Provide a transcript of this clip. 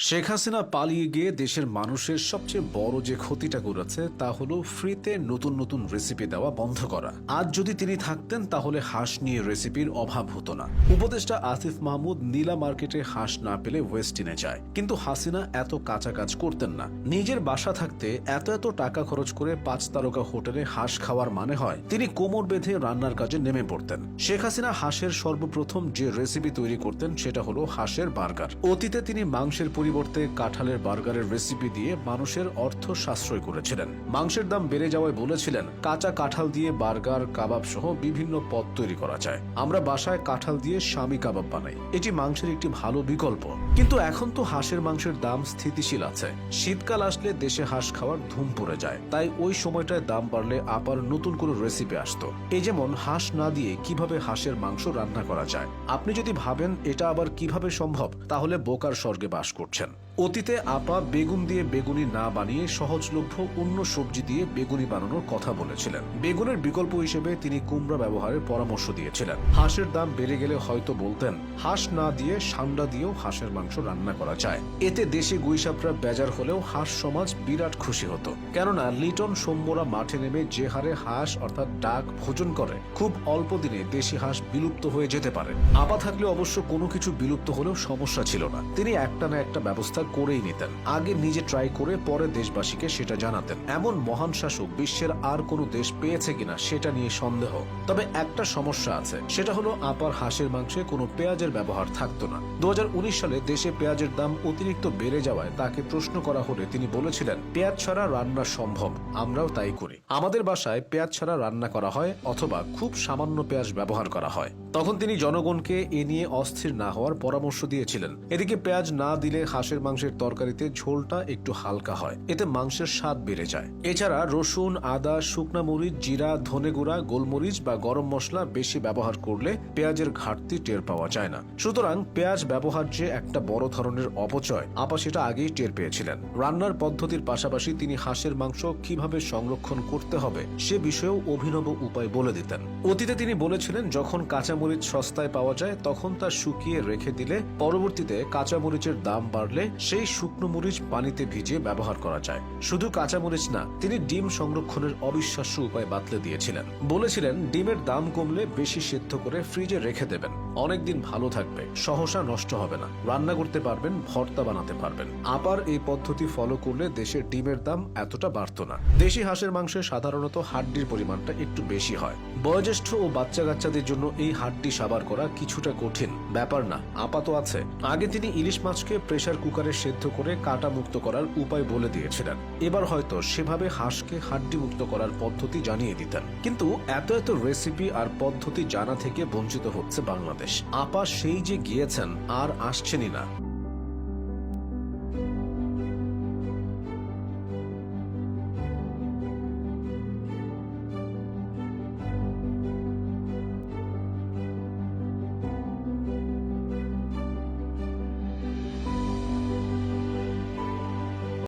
শেখ হাসিনা পালিয়ে গিয়ে দেশের মানুষের সবচেয়ে বড় যে ক্ষতিটা করেছে, তা হলো ফ্রিতে নতুন নতুন রেসিপি দেওয়া বন্ধ করা। আজ যদি তিনি থাকতেন, তাহলে হাঁস নিয়ে রেসিপির অভাব হতো না। উপদেষ্টা আসিফ মাহমুদ নীলা মার্কেটে হাঁস না পেলে ওয়েস্টিনে যায়। কিন্তু হাসিনা এত কাঁচা কাজ করতেন না। নিজের বাসা থাকতে এত এত টাকা খরচ করে পাঁচ তারকা হোটেলে হাঁস খাওয়ার মানে হয়, তিনি কোমর বেঁধে রান্নার কাজে নেমে পড়তেন। শেখ হাসিনা হাঁসের সর্বপ্রথম যে রেসিপি তৈরি করতেন, সেটা হলো হাঁসের বার্গার অতীতে তিনি মাংসের পরিবর্তে কাঁঠালের বার্গারের রেসিপি দিয়ে মানুষের অর্থ সাশ্রয় করেছিলেন। মাংসের দাম বেড়ে যাওয়ায় বলেছিলেন, কাঁচা কাঁঠাল দিয়ে বার্গার, কাবাব সহ বিভিন্ন পদ তৈরি করা যায়। আমরা বাসায় কাঁঠাল দিয়ে স্বামী কাবাব বানাই। এটি মাংসের একটি ভালো বিকল্প। কিন্তু এখন তো হাঁসের মাংসের দাম স্থিতিশীল আছে। শীতকাল আসলে দেশে হাঁস খাওয়ার ধুম পড়ে যায়। তাই ওই সময়টায় দাম বাড়লে আবার নতুন কোনো রেসিপি আসতো। এই যেমন হাঁস না দিয়ে কীভাবে হাঁসের মাংস রান্না করা যায়। আপনি যদি ভাবেন এটা আবার কীভাবে সম্ভব, তাহলে বোকার স্বর্গে বাস করছেন অতীতে আপা বেগুন দিয়ে বেগুনি না বানিয়ে সহজলভ্য অন্য সবজি দিয়ে বেগুনি বানানোর কথা বলেছিলেন। বেগুনের বিকল্প হিসেবে তিনি কুমড়া ব্যবহারের পরামর্শ দিয়েছিলেন। হাঁসের দাম বেড়ে গেলে হয়তো বলতেন, হাঁস না দিয়ে সান্ডা দিয়েও হাঁসের মাংস রান্না করা যায়। এতে দেশি গুইসাপরা বেজার হলেও হাঁস সমাজ বিরাট খুশি হতো। কেননা লিটন সোমবোরা মাঠে নেমে যে হারে হাঁস অর্থাৎ ডাক ভোজন করে, খুব অল্প দিনে দেশি হাঁস বিলুপ্ত হয়ে যেতে পারে। আপা থাকলে অবশ্য কোনো কিছু বিলুপ্ত হলেও সমস্যা ছিল না। তিনি একটা না একটা ব্যবস্থা করেই নিতেন। আগে নিজে ট্রাই করে পরে দেশবাসীকে সেটা জানাতেন। এমন মহান শাসক বিশ্বের আর কোনো দেশ পেয়েছে কিনা সেটা নিয়ে সন্দেহ। তবে একটা সমস্যা আছে, সেটা হলো আপার হাঁসের মাংসে কোনো পেঁয়াজের ব্যবহার থাকতো না। দু হাজার উনিশ সালে দেশে পেঁয়াজের দাম অতিরিক্ত বেড়ে যাওয়ায় তাকে প্রশ্ন করা হলে তিনি বলেছিলেন, পেঁয়াজ ছাড়া রান্না সম্ভব, আমরাও তাই করি। আমাদের বাসায় পেঁয়াজ ছাড়া রান্না করা হয় অথবা খুব সামান্য পেঁয়াজ ব্যবহার করা হয়। তখন তিনি জনগণকে এ নিয়ে অস্থির না হওয়ার পরামর্শ দিয়েছিলেন। এদিকে পেঁয়াজ না দিলে হাঁসের মাংসের তরকারিতে ঝোলটা একটু হালকা হয়। এতে মাংসের স্বাদ বেড়ে যায়। এছাড়া রসুন, আদা, শুকনা মরিচ, জিরা, ধনে গুঁড়া, গোলমরিচ বা গরম মশলা বেশি ব্যবহার করলে পেঁয়াজের ঘাটতি টের পাওয়া যায় না। সুতরাং পেঁয়াজ ব্যবহার যে একটা বড় ধরনের অপচয়, আপা সেটা আগেই টের পেয়েছিলেন। রান্নার পদ্ধতির পাশাপাশি তিনি হাঁসের মাংস কীভাবে সংরক্ষণ করতে হবে, সে বিষয়েও অভিনব উপায় বলে দিতেন। অতীতে তিনি বলেছিলেন, যখন কাঁচামরিচ সস্তায় পাওয়া যায়, তখন তা শুকিয়ে রেখে দিলে পরবর্তীতে কাঁচামরিচের দাম বাড়লে সেই শুকনো মরিচ পানিতে ভিজিয়ে ব্যবহার করা যায়। শুধু কাঁচামরিচ না, তিনি ডিম সংরক্ষণের অবিশ্বাস্য উপায় বাতলে দিয়েছিলেন। বলেছিলেন, ডিমের দাম কমলে বেশি সেদ্ধ করে ফ্রিজে রেখে দেবেন। অনেকদিন ভালো থাকবে, সহসা নষ্ট হবে না। রান্না করতে পারবেন, ভর্তা বানাতে পারবেন। আবার এই পদ্ধতি ফলো করলে দেশের ডিমের দাম এতটা বাড়তো না। দেশি হাঁসের মাংসে সাধারণত হাড্ডির পরিমাণটা একটু বেশি হয়। বয়োজ্যেষ্ঠ ও বাচ্চা কাচ্চাদের জন্য এই হাড্ডি সাবার করা কিছুটা কঠিন, ব্যাপার না, আপাত আছে। আগে তিনি ইলিশ মাছকে প্রেশার কুকারে সেদ্ধ করে কাটা মুক্ত করার উপায় বলে দিয়েছিলেন। এবার হয়তো সেভাবে হাঁসকে হাড্ডি মুক্ত করার পদ্ধতি জানিয়ে দিতেন। কিন্তু এত এত রেসিপি আর পদ্ধতি জানা থেকে বঞ্চিত হচ্ছে বাংলাদেশ। আপা সেই যে গিয়েছেন, আর আসছেনই না।